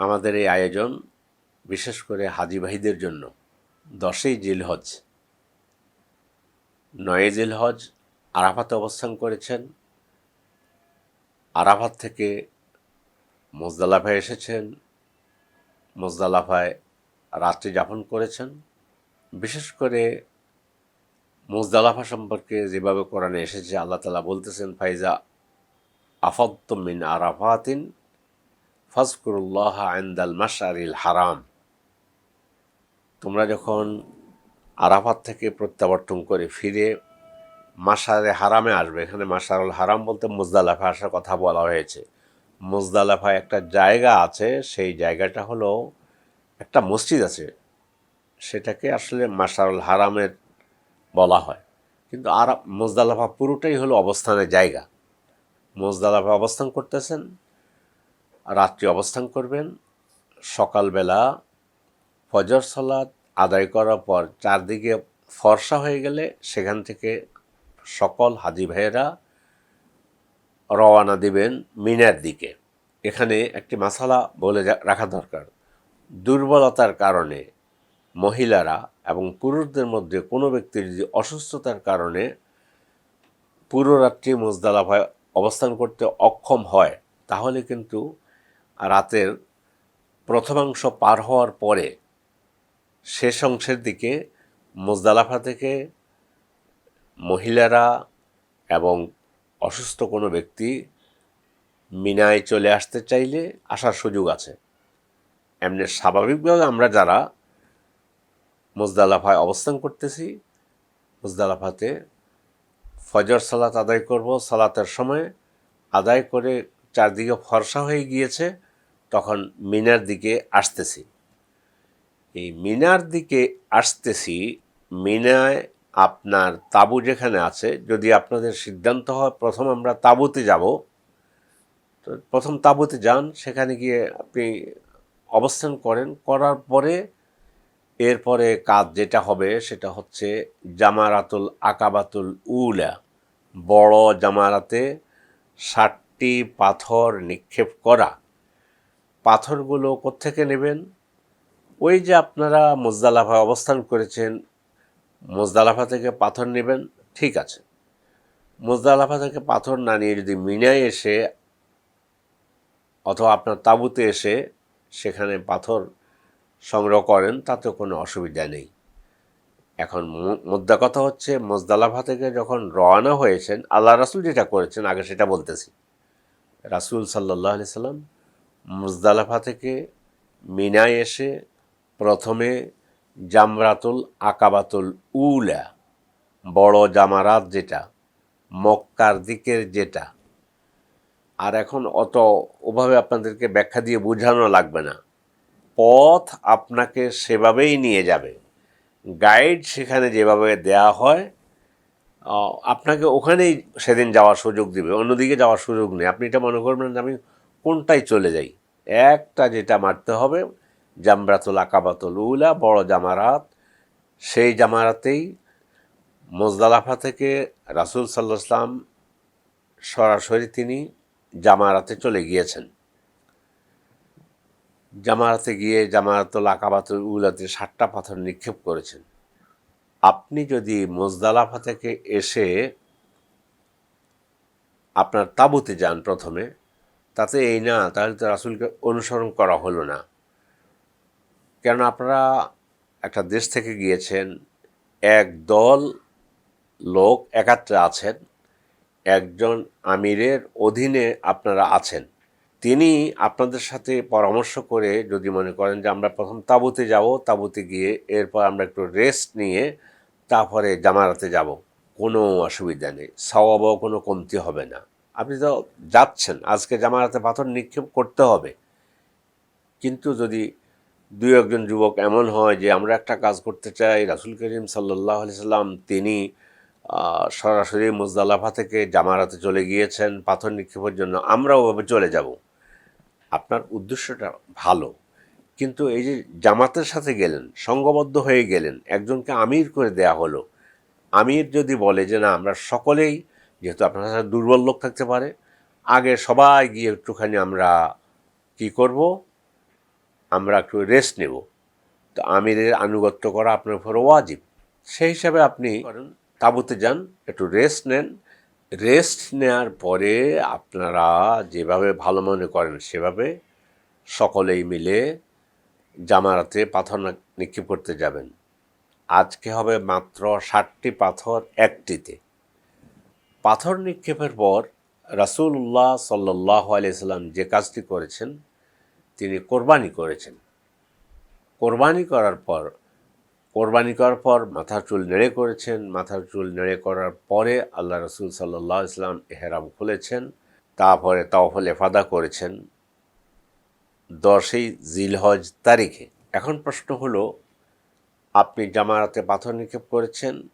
আমাদের এই আয়োজন বিশেষ করে হাজি ভাইদের জন্য দশই জিলহজ নয় জিলহজ আরাফাতে অবস্থান করেছেন। আরাফাত থেকে মোজদালাফায় এসেছেন, মোজদালাফায় রাত্রি যাপন করেছেন। বিশেষ করে মোজদালাফা সম্পর্কে যেভাবে কোরআনে এসেছে, আল্লাহ তালা বলতেছেন, ফাইজা আফাদ্দ মিন আরাফাতিন ফজকুরুল্লাহ আন্দাল মাসারিল হারাম। তোমরা যখন আরাফাত থেকে প্রত্যাবর্তন করে ফিরে মাসারে হারামে আসবে, এখানে মাসারুল হারাম বলতে মুজদালাফা আসার কথা বলা হয়েছে। মুজদালাফায় একটা জায়গা আছে, সেই জায়গাটা হলো একটা মসজিদ আছে। সেটাকে আসলে মাসারুল হারামের বলা হয়। কিন্তু আর মুজদালাফা পুরোটাই হলো অবস্থানের জায়গা। মুজদালাফা অবস্থান করতেছেন রাত্রি অবস্থান করবেন। সকালবেলা ফজর সালাত আদায় করার পর চারদিকে ফর্সা হয়ে গেলে সেখান থেকে সকল হাজি ভাইয়েরা রওয়ানা দিবেন মিনার দিকে। এখানে একটি মাসালা বলে রাখা দরকার। দুর্বলতার কারণে মহিলারা এবং পুরুষদের মধ্যে কোনো ব্যক্তির যদি অসুস্থতার কারণে পুরো রাত্রি মুজদালাফায় অবস্থান করতে অক্ষম হয়, তাহলে কিন্তু রাতের প্রথমাংশ পার হওয়ার পরে শেষ অংশের দিকে মুজদালাফা থেকে মহিলারা এবং অসুস্থ কোনো ব্যক্তি মিনায় চলে আসতে চাইলে আসার সুযোগ আছে। এমনি স্বাভাবিকভাবে আমরা যারা মুজদালাফায় অবস্থান করতেছি, মুজদালাফাতে ফজর সালাত আদায় করব। সালাতের সময় আদায় করে চারদিকে ফর্সা হয়ে গিয়েছে। তখন মিনার দিকে আসতেছি। এই মিনার দিকে আসতেছি, মিনায় আপনার তাঁবু যেখানে আছে, যদি আপনাদের সিদ্ধান্ত হয় প্রথম আমরা তাঁবুতে যাব, তো প্রথম তাঁবুতে যান, সেখানে গিয়ে আপনি অবস্থান করেন। করার পরে, এরপরে কাজ যেটা হবে সেটা হচ্ছে জামারাতুল আকাবাতুল উলা। বড় জামারাতে ষাটটি পাথর নিক্ষেপ করা। পাথরগুলো কোত্থেকে নেবেন? ওই যে আপনারা মোজদালাফায় অবস্থান করেছেন, মোজদালাফা থেকে পাথর নেবেন, ঠিক আছে। মোজদালাফা থেকে পাথর না নিয়ে যদি মিনায় এসে অথবা আপনার তাঁবুতে এসে সেখানে পাথর সংগ্রহ করেন তাতে কোনো অসুবিধা নেই। এখন মুদ্রা কথা হচ্ছে, মোজদালাফা থেকে যখন রওনা হয়েছেন, আল্লাহ রাসুল যেটা করেছেন, আগে সেটা বলতেছি। রাসুল সাল্লাহ আলি সাল্লাম মুজদালাফা থেকে মিনায় এসে প্রথমে জামরাতুল আকাবাতুল উলা, বড় জামারাত যেটা, মক্কার দিকের যেটা। আর এখন অত ওভাবে আপনাদেরকে ব্যাখ্যা দিয়ে বোঝানো লাগবে না। পথ আপনাকে সেভাবেই নিয়ে যাবে। গাইড সেখানে যেভাবে দেয়া হয় আপনাকে ওখানেই সেদিন যাওয়ার সুযোগ দিবে। অন্যদিকে যাওয়ার সুযোগ নেই। আপনি এটা মনে করবেন আমি কোনটাই চলে যাই। একটা যেটা মারতে হবে, জামরাতুল আকাবাতুল উলা, বড় জামারাত। সেই জামারাতেই মোজদালাফা থেকে রাসুল সাল্লাহ ইসলাম সরাসরি তিনি জামারাতে চলে গিয়েছেন। জামারাতে গিয়ে জামারাতুল আকাবাতুল উলাতে ষাটটা পাথর নিক্ষেপ করেছেন। আপনি যদি মোজদালাফা থেকে এসে আপনার তাঁবুতে যান প্রথমে তাতে এই না, তাহলে তো রাসুলকে অনুসরণ করা হলো না। কেন আপনারা একটা দেশ থেকে গিয়েছেন, এক দল লোক একাত্রে আছেন, একজন আমিরের অধীনে আপনারা আছেন। তিনি আপনাদের সাথে পরামর্শ করে যদি মনে করেন যে আমরা প্রথম তাঁবুতে যাব, তাঁবুতে গিয়ে এরপর আমরা একটু রেস্ট নিয়ে তারপরে জামারাতে যাব, কোনো অসুবিধা নেই। সওয়াবও কোনো কমতি হবে না। আপনি তো যাচ্ছেন, আজকে জামারাতে পাথর নিক্ষেপ করতে হবে। কিন্তু যদি দুই একজন যুবক এমন হয় যে আমরা একটা কাজ করতে চাই, রাসুল করিম সাল্লাহ সাল্লাম, তিনি সরাসরি মুজদালাফা থেকে জামারাতে চলে গিয়েছেন পাথর নিক্ষেপের জন্য আমরাও ওভাবে চলে যাব। আপনার উদ্দেশ্যটা ভালো। কিন্তু এই যে জামাতের সাথে গেলেন, সঙ্গবদ্ধ হয়ে গেলেন, একজনকে আমির করে দেয়া হলো, আমির যদি বলে যে না, আমরা সকলেই যেহেতু আপনার সাথে দুর্বল লোক থাকতে পারে আগে সবাই গিয়ে একটুখানি আমরা কি করব? আমরা একটু রেস্ট নেব। তো আমিরের আনুগত্য করা আপনার উপর ওয়াজিব। সেই হিসাবে আপনি করেন। তাঁবুতে যান একটু রেস্ট নেন। রেস্ট নেওয়ার পরে আপনারা যেভাবে ভালো মনে করেন সেভাবে সকলেই মিলে জামারাতে পাথর নিক্ষেপ করতে যাবেন। আজকে হবে মাত্র ষাটটি পাথর একটিতে। পাথর নিক্ষেপের পর রাসূলুল্লাহ সাল্লাহ আলিয়াল্লাম যে কাজটি করেছেন, তিনি কোরবানি করেছেন। কোরবানি করার পর, কোরবানি করার পর মাথার চুল নেড়ে করেছেন। মাথার চুল নেড়ে করার পরে আল্লাহ রসুল সাল্লাহ ইসলাম এহেরাম খুলেছেন। তারপরে তাওফল এফাদা করেছেন দশই জিলহজ তারিখে। এখন প্রশ্ন হলো, আপনি জামারাতে পাথর নিক্ষেপ করেছেন?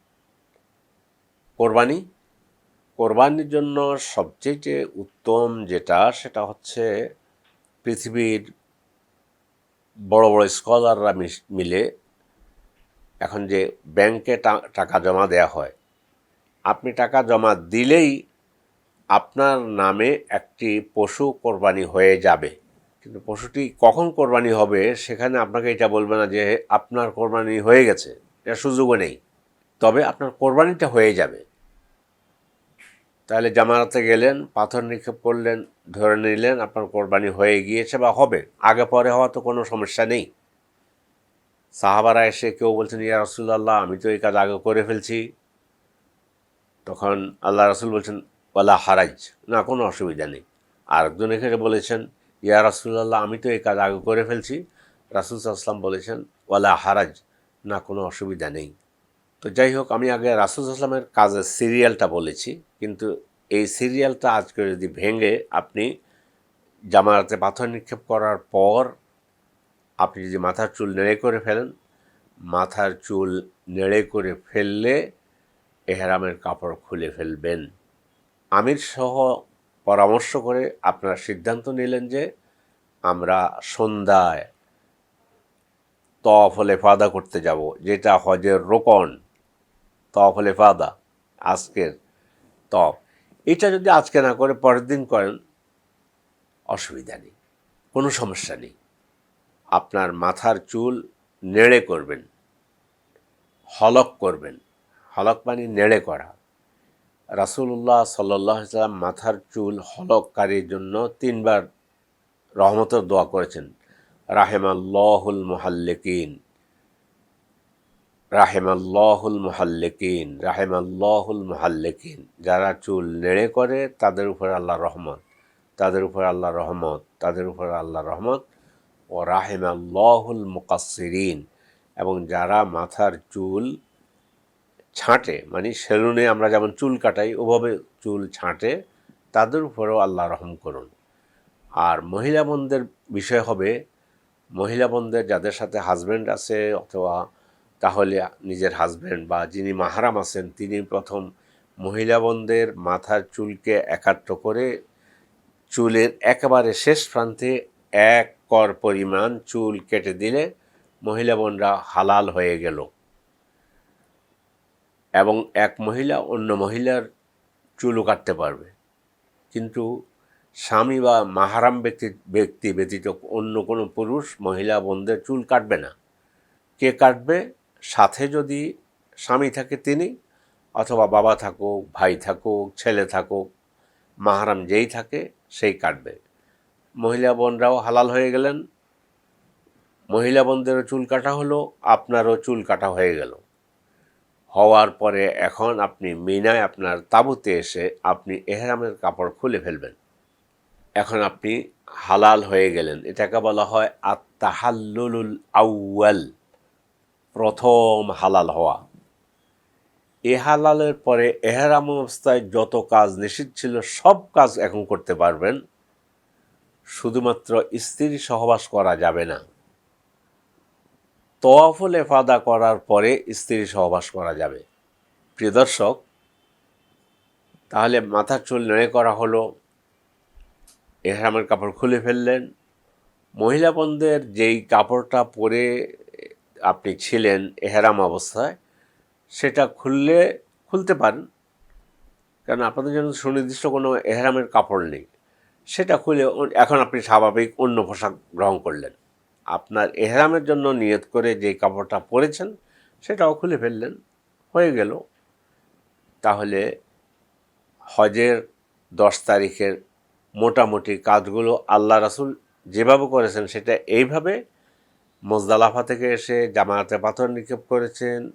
কোরবানি? কোরবানির জন্য সবচেয়ে উত্তম যেটা, সেটা হচ্ছে পৃথিবীর বড় বড় স্কলাররা মিলে এখন যে ব্যাংকে টাকা জমা দেয়া হয়, আপনি টাকা জমা দিলেই আপনার নামে একটি পশু কোরবানি হয়ে যাবে। কিন্তু পশুটি কখন কোরবানি হবে, সেখানে আপনাকে এটা বলবে না যে আপনার কোরবানি হয়ে গেছে এটা সুযোগও নেই। তবে আপনার কোরবানিটা হয়ে যাবে। তাহলে জামারাতে গেলেন, পাথর নিক্ষেপ করলেন, ধরে নিলেন আপনার কোরবানি হয়ে গিয়েছে বা হবে। আগে পরে হওয়া তো কোনো সমস্যা নেই। সাহাবারা এসে কেউ বলছেন, ইয়া রসুল্লাহ আমি তো এই কাজ আগে করে ফেলছি। তখন আল্লাহ রসুল বলছেন, ওয়ালা হারাজ না, কোনো অসুবিধা নেই। আর একজন এখানে বলেছেন, ইয়া রাসুল্লাহ আমি তো এই কাজ আগে করে ফেলছি। রাসুল আসলাম বলেছেন, ওয়ালা হারাজ না, কোনো অসুবিধা নেই। তো যাই হোক, আমি আগে রাসুল আসলামের কাজের সিরিয়ালটা বলেছি, কিন্তু এই সিরিয়ালটা আজকে যদি ভেঙে আপনি জামারাতে পাথর নিক্ষেপ করার পর আপনি যদি মাথার চুল নেড়ে করে ফেলেন, মাথার চুল নেড়ে করে ফেললে এহরামের কাপড় খুলে ফেলবেন। আমির সহ পরামর্শ করে আপনারা সিদ্ধান্ত নিলেন যে আমরা সন্ধ্যায় তফলে ফাদা করতে যাব, যেটা হজের রোকন। তফলে ফাদা, আজকের তফ। এটা যদি আজকে না করে, পরের দিন করেন, অসুবিধা নেই, কোনো সমস্যা নেই। আপনার মাথার চুল নেড়ে করবেন, হলক করবেন। হলক মানে নেড়ে করা। রাসুল্লাহ সাল্লাহ সাল্লাম মাথার চুল হলককারীর জন্য তিনবার রহমতের দোয়া করেছেন। রাহেমাল্লাহুল মুহাল্লিকিন। রাহেমাল্লাহুল মুহাল্লিকিন রাহেমাল্লাহুল মুহাল্লিকিন। যারা চুল নেড়ে করে, তাদের উপর আল্লাহ রহমত, তাদের উপর আল্লাহ রহমত, তাদের উপর আল্লাহ রহমত। ও রাহেমাল্লাহুল মুকাসসিরিন, এবং যারা মাথার চুল ছাঁটে মানে সেলুনে আমরা যেমন চুল কাটাই, ওভাবে চুল ছাঁটে, তাদের উপরেও আল্লাহ রহম করুন। আর মহিলা বোনদের বিষয় হবে মহিলা বোনদের যাদের সাথে হাজব্যান্ড আছে অথবা তাহলে নিজের হাজব্যান্ড বা যিনি মাহারাম আছেন, তিনি প্রথম মহিলা বোনদের মাথার চুলকে একাত্র করে চুলের একেবারে শেষ প্রান্তে এক কর পরিমাণ চুল কেটে দিলে মহিলা বোনরা হালাল হয়ে গেল। এবং এক মহিলা অন্য মহিলার চুলও কাটতে পারবে। কিন্তু স্বামী বা মাহারাম ব্যক্তি ব্যক্তি ব্যতীত অন্য কোনো পুরুষ মহিলা বোনদের চুল কাটবে না। কে কাটবে? সাথে যদি স্বামী থাকে তিনি, অথবা বাবা থাকুক, ভাই থাকুক, ছেলে থাকুক, মাহারাম যেই থাকে সেই কাটবে। মহিলা বোনরাও হালাল হয়ে গেলেন, মহিলা বোনদেরও চুল কাটা হলো, আপনারও চুল কাটা হয়ে গেল। হওয়ার পরে এখন আপনি মিনায় আপনার তাঁবুতে এসে আপনি এহরামের কাপড় খুলে ফেলবেন। এখন আপনি হালাল হয়ে গেলেন। এটাকে বলা হয় আত্মাহাল্লুল আউয়াল। প্রথম হালাল হওয়া। এ হালালের পরে এহরাম অবস্থায় যত কাজ নিষিদ্ধ ছিল, সব কাজ এখন করতে পারবেন। শুধুমাত্র স্ত্রী সহবাস করা যাবে না। তোয়াফুল এফাদা করার পরে স্ত্রী সহবাস করা যাবে। প্রিয় দর্শক, তাহলে মাথার চুল নেড়ে করা হলো। এহরামের কাপড় খুলে ফেললেন। মহিলা বন্ধের যেই কাপড়টা পরে আপনি ছিলেন এহরাম অবস্থায়, সেটা খুললে, খুলতে পারেন। কারণ আপনাদের জন্য সুনির্দিষ্ট কোনো এহরামের কাপড় নেই। সেটা খুলে এখন আপনি স্বাভাবিক অন্য পোশাক গ্রহণ করলেন। আপনার এহরামের জন্য নিয়ত করে যে কাপড়টা পরেছেন, সেটাও খুলে ফেললেন। হয়ে গেল। তাহলে হজের দশ তারিখের মোটামুটি কাজগুলো আল্লাহ রাসুল যেভাবে করেছেন, সেটা এইভাবে মোজদালাফা থেকে এসে জামায়াতে পাথর নিক্ষেপ করেছেন।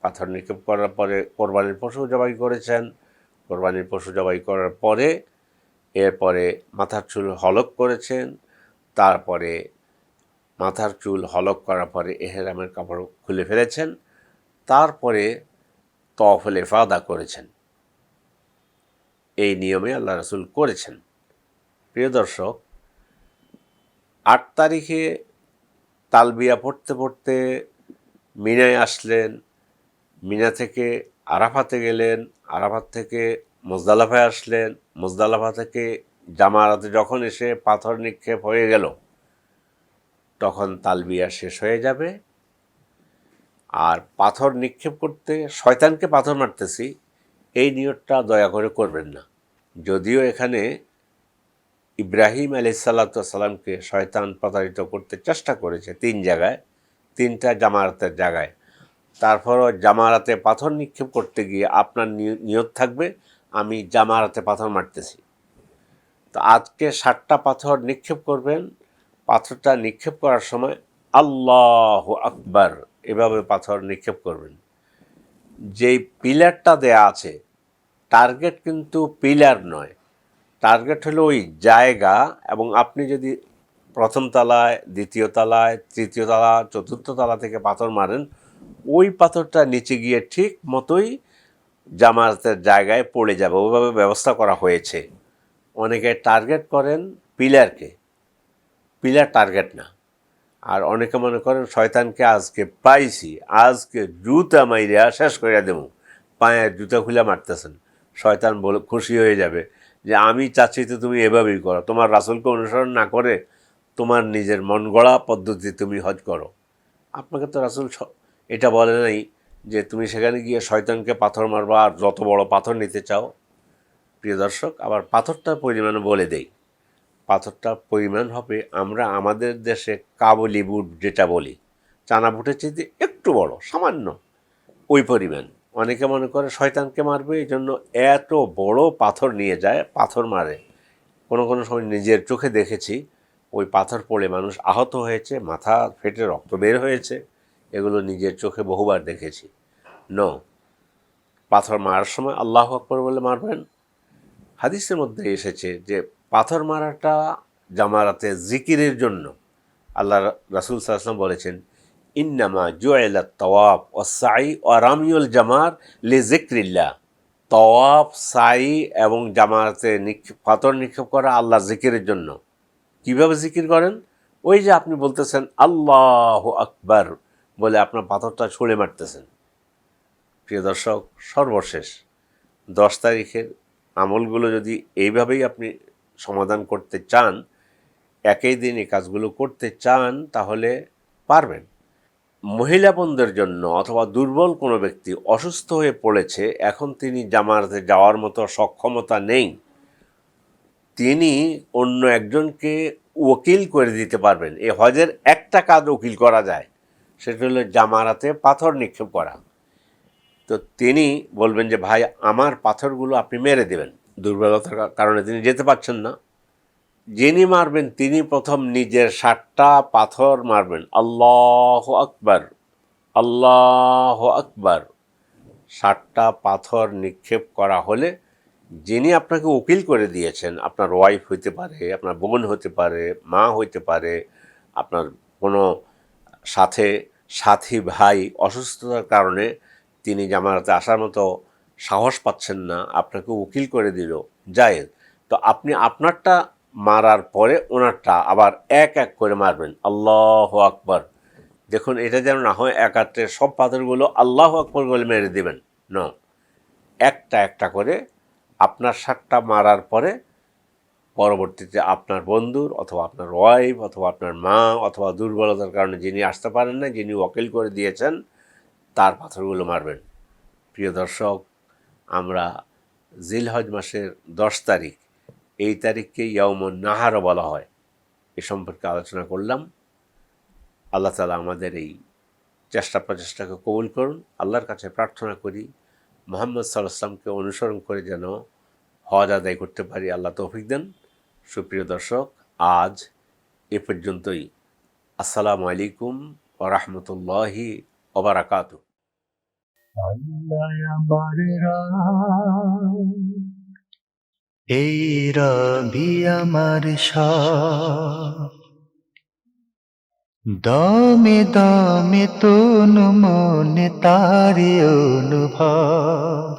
পাথর নিক্ষেপ করার পরে কোরবানির পশু জবাই করেছেন। কোরবানির পশু জবাই করার পরে এরপরে মাথার চুল হলক করেছেন। তারপরে মাথার চুল হলক করার পরে এহেরামের কাপড় খুলে ফেলেছেন। তারপরে তফল এফাদা করেছেন। এই নিয়মে আল্লাহ রসুল করেছেন। প্রিয় দর্শক, আট তারিখে তালবিয়া পড়তে পড়তে মিনায় আসলেন, মিনা থেকে আরাফাতে গেলেন, আরাফাত থেকে মোজদালাফায় আসলেন, মোজদালাফা থেকে জামারাতে যখন এসে পাথর নিক্ষেপ হয়ে গেল, তখন তালবিয়া শেষ হয়ে যাবে। আর পাথর নিক্ষেপ করতে, শয়তানকে পাথর মারতেছি, এই নিয়তটা দয়া করে করবেন না। যদিও এখানে ইব্রাহিম আলি সাল্লাতামকে শয়তান প্রতারিত করতে চেষ্টা করেছে তিন জায়গায়, তিনটা জামারাতের জায়গায়। তারপরও জামারাতে পাথর নিক্ষেপ করতে গিয়ে আপনার নিয়ত থাকবে, আমি জামারাতে পাথর মারতেছি। তো আজকে ষাটটা পাথর নিক্ষেপ করবেন, পাথরটা নিক্ষেপ করার সময় আল্লাহ আকবার এভাবে পাথর নিক্ষেপ করবেন। যেই পিলারটা দেয়া আছে, টার্গেট কিন্তু পিলার নয় টার্গেট হলো ওই জায়গা এবং আপনি যদি প্রথম তলায়, দ্বিতীয় তলায়, তৃতীয় তলা, চতুর্থ তলা থেকে পাথর মারেন, ওই পাথরটা নিচে গিয়ে ঠিক মতোই জামাতের জায়গায় পড়ে যাবে। ওইভাবে ব্যবস্থা করা হয়েছে। অনেকে টার্গেট করেন পিলারকে। পিলার টার্গেট না। আর অনেকে মনে করেন, শয়তানকে আজকে পাইছি, আজকে জুতা মাইরিয়া শেষ করে দেবো। পায়ের জুতা খুলে মারতেছেন। শয়তান বলে খুশি হয়ে যাবে। যে আমি চাচ্ছি তো তুমি এভাবেই করো। তোমার রাসুলকে অনুসরণ না করে তোমার নিজের মন গড়া পদ্ধতি তুমি হজ করো। আপনাকে তো রাসুল এটা বলে নাই যে তুমি সেখানে গিয়ে শয়তানকে পাথর মারবা আর যত বড় পাথর নিতে চাও। প্রিয় দর্শক, আবার পাথরটার পরিমাণ বলে দেই। পাথরটার পরিমাণ হবে আমরা আমাদের দেশে কাবলি বুট যেটা বলি। চানা বুটের চেয়ে একটু বড়, সামান্য। ওই পরিমাণ। অনেকে মনে করে শয়তানকে মারবে এই জন্য এত বড় পাথর নিয়ে যায়, পাথর মারে। কোনো কোনো সময় নিজের চোখে দেখেছি, ওই পাথর পড়ে মানুষ আহত হয়েছে, মাথা ফেটে রক্ত বের হয়েছে, এগুলো নিজের চোখে বহুবার দেখেছি। ন পাথর মারার সময় আল্লাহ আকবর বলে মারবেন। হাদিসের মধ্যে এসেছে যে পাথর মারাটা জামারাতে জিকিরের জন্য। আল্লাহ রাসুল সাল্লাম বলেছেন ইন্নামা জুয়েলা তওয়াব ও সাই ও রামিউল জামার লে জিক্রিল্লা তওয়াব সাই এবং জামাতে নিক্ষেপ পাথর নিক্ষেপ করা আল্লাহ জিকিরের জন্য। কীভাবে জিকির করেন? ওই যে আপনি বলতেছেন, আল্লাহ আকবার বলে আপনার পাথরটা ছুঁড়ে মারতেছেন। প্রিয় দর্শক, সর্বশেষ, দশ তারিখের আমলগুলো যদি এইভাবেই আপনি সমাধান করতে চান, একই দিন এই কাজগুলো করতে চান, তাহলে পারবেন। মহিলা বন্ধের জন্য অথবা দুর্বল কোনো ব্যক্তি অসুস্থ হয়ে পড়েছে, এখন তিনি জামাতে যাওয়ার মতো সক্ষমতা নেই। তিনি অন্য একজনকে ওকিল করে দিতে পারবেন। এই হজের একটা কাজ উকিল করা যায়, সেটা হলো জামারাতে পাথর নিক্ষেপ করা। তো তিনি বলবেন যে, ভাই, আমার পাথরগুলো আপনি মেরে দেবেন। দুর্বলতার কারণে তিনি যেতে পারছেন না। যিনি মারবেন, তিনি প্রথম নিজের ষাটটা পাথর মারবেন। আল্লাহ আকবার আল্লাহ আকবার। ষাটটা পাথর নিক্ষেপ করা হলে যিনি আপনাকে উকিল করে দিয়েছেন, আপনার ওয়াইফ হইতে পারে, আপনার বোন হতে পারে, মা হইতে পারে, আপনার কোনো সাথে সাথী ভাই অসুস্থতার কারণে তিনি জামানাতে আসার মতো সাহস পাচ্ছেন না, আপনাকে উকিল করে দিল যায় তো আপনি আপনারটা মারার পরে ওনারটা আবার এক এক করে মারবেন। আল্লাহ আকবর। দেখুন, এটা যেন না হয় একাত্রে সব পাথরগুলো আল্লাহ আকবর বলে মেরে দেবেন। ন। একটা একটা করে আপনার শাকটা মারার পরে পরবর্তীতে আপনার বন্ধুর অথবা আপনার ওয়াইফ অথবা আপনার মা অথবা দুর্বলতার কারণে যিনি আসতে পারেন না যিনি ওকিল করে দিয়েছেন, তার পাথরগুলো মারবেন। প্রিয় দর্শক, আমরা জিলহজ মাসের দশ তারিখ এই তারিখকে ইয়মন নাহারও বলা হয়। এ সম্পর্কে আলোচনা করলাম। আল্লাহ তালা আমাদের এই চেষ্টা প্রচেষ্টাকে কবুল করুন। আল্লাহর কাছে প্রার্থনা করি মোহাম্মদ সাল্লাহামকে অনুসরণ করে যেন হজ আদায় করতে পারি। আল্লাহ তৌফিক দেন। সুপ্রিয় দর্শক আজ এ পর্যন্তই। আসসালামু আলাইকুম ওরহমতুল্লাহি ওবরাকাতু আল্লাহ আমার রাম, এই রবি আমার দমে দমে তনু মনে তারে অনুভব।